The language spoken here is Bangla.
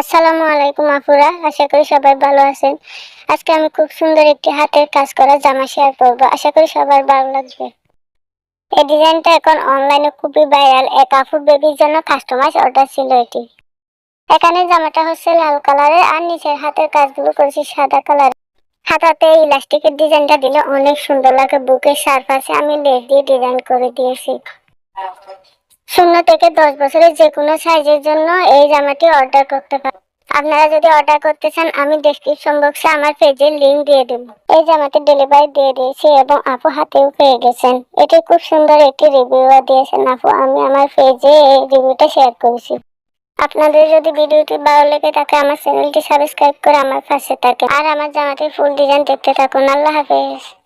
আসসালামু আলাইকুম আপুরা, আশা করি সবাই ভালো আছেন। আজকে আমি খুব সুন্দর একটি হাতের কাজ করা জামা শেয়ার করব, আশা করি সবার ভালো লাগবে। এই ডিজাইনটা এখন অনলাইনে খুবই ভাইরাল এক আপু বেবির জন্য কাস্টমাইজ অর্ডার ছিল এটি। এখানে জামাটা হচ্ছে লাল কালারের আর নিচের হাতের কাজগুলো করেছি সাদা কালার হাতাতে ইলাস্টিকের ডিজাইনটা দিলে অনেক সুন্দর লাগে, বুকের সারফাসে আমি লেস দিয়ে ডিজাইন করে দিয়েছি। শূন্য থেকে দশ বছরের যে কোনো সাইজের জন্য এই জামাটি অর্ডার করতে পারেন। আপনারা যদি অর্ডার করতে চান, আমি ডেসক্রিপশন বক্সে আমার পেজের লিংক দিয়ে দেব। এই জামাটি ডেলিভারি দিয়ে দিয়েছি এবং আপু হাতেও পেয়ে গেছেন। এটি খুব সুন্দর একটি রিভিউ দিয়েছেন আপু। আমি আমার পেজে এই রিভিউটা শেয়ার করেছি। আপনাদের যদি ভিডিওটি ভালো লেগে থাকে, আমার চ্যানেলটি সাবস্ক্রাইব করে আমার পাশে থাকে আর আমার জামাটির ফুল ডিজাইন দেখতে থাকুন। আল্লাহ হাফেজ।